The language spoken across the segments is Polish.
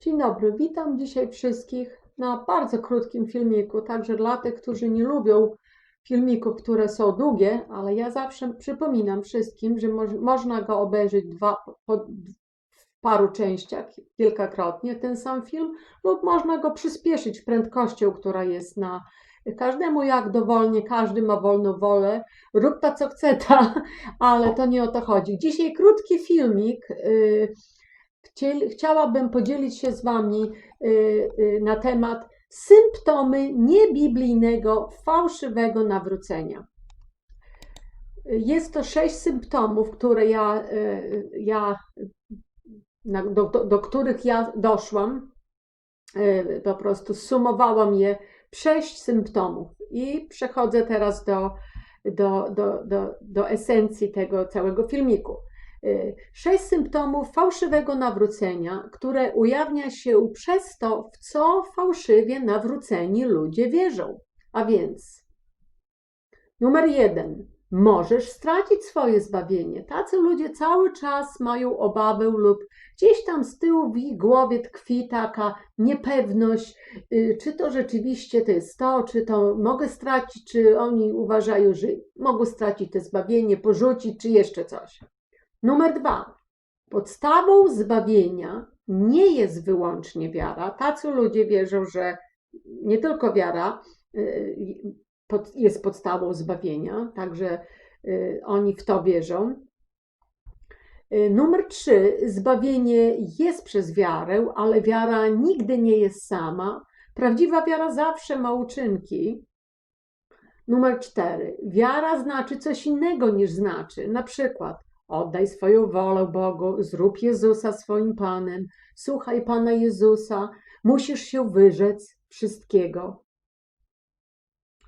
Dzień dobry, witam dzisiaj wszystkich na bardzo krótkim filmiku, także dla tych, którzy nie lubią filmików, które są długie, ale ja zawsze przypominam wszystkim, że moż, można go obejrzeć dwa, po, w paru częściach, kilkakrotnie ten sam film, lub można go przyspieszyć prędkością, która jest na każdemu jak dowolnie, każdy ma wolną wolę, rób ta co chce ta, ale to nie o to chodzi. Dzisiaj krótki filmik, yy, Chciałabym podzielić się z Wami y, y, na temat symptomy niebiblijnego, fałszywego nawrócenia. Jest to sześć symptomów, które ja, y, ja do, do, do których ja doszłam. Po prostu sumowałam je sześć symptomów i przechodzę teraz do, do, do, do, do esencji tego całego filmiku. Y, Sześć symptomów fałszywego nawrócenia, które ujawnia się przez to, w co fałszywie nawróceni ludzie wierzą. A więc, numer jeden, możesz stracić swoje zbawienie. Tacy ludzie cały czas mają obawę lub gdzieś tam z tyłu w ich głowie tkwi taka niepewność, y, czy to rzeczywiście to jest to, czy to mogę stracić, czy oni uważają, że mogą stracić to zbawienie, porzucić, czy jeszcze coś. Numer dwa. Podstawą zbawienia nie jest wyłącznie wiara. Tacy ludzie wierzą, że nie tylko wiara y, jest podstawą zbawienia, także y, oni w to wierzą. Y, Numer trzy. Zbawienie jest przez wiarę, ale wiara nigdy nie jest sama. Prawdziwa wiara zawsze ma uczynki. Numer cztery. Wiara znaczy coś innego niż znaczy. Na przykład Oddaj swoją wolę Bogu, zrób Jezusa swoim Panem, słuchaj Pana Jezusa, musisz się wyrzec wszystkiego.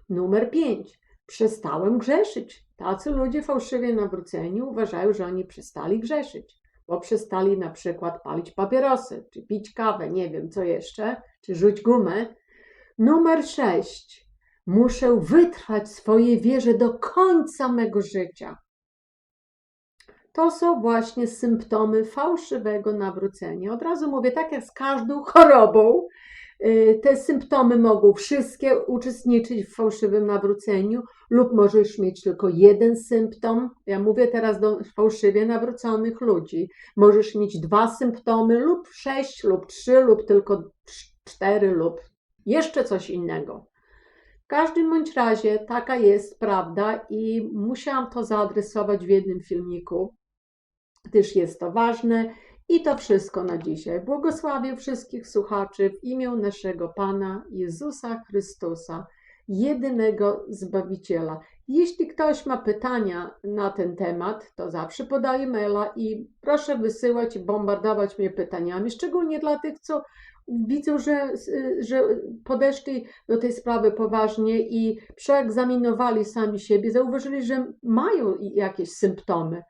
Numer pięć. Przestałem grzeszyć. Tacy ludzie fałszywie nawróceni uważają, że oni przestali grzeszyć, bo przestali na przykład palić papierosy, czy pić kawę, nie wiem co jeszcze, czy rzuć gumę. Numer sześć. Muszę wytrwać swoje wierze do końca mego życia. To są właśnie symptomy fałszywego nawrócenia. Od razu mówię, tak jak z każdą chorobą, y, te symptomy mogą wszystkie uczestniczyć w fałszywym nawróceniu, lub możesz mieć tylko jeden symptom. Ja mówię teraz do fałszywie nawróconych ludzi. Możesz mieć dwa symptomy, lub sześć, lub trzy, lub tylko cz- cztery, lub jeszcze coś innego. W każdym bądź razie taka jest prawda i musiałam to zaadresować w jednym filmiku gdyż jest to ważne. I to wszystko na dzisiaj. Błogosławię wszystkich słuchaczy w imię naszego Pana Jezusa Chrystusa, jedynego Zbawiciela. Jeśli ktoś ma pytania na ten temat, to zawsze podaję maila i proszę wysyłać i bombardować mnie pytaniami, szczególnie dla tych, co widzą, że, że podeszli do tej sprawy poważnie i przeegzaminowali sami siebie, zauważyli, że mają jakieś symptomy.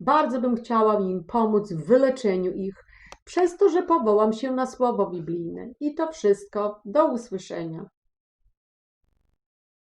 Bardzo bym chciała im pomóc w wyleczeniu ich, przez to, że powołam się na słowo biblijne. I to wszystko. Do usłyszenia.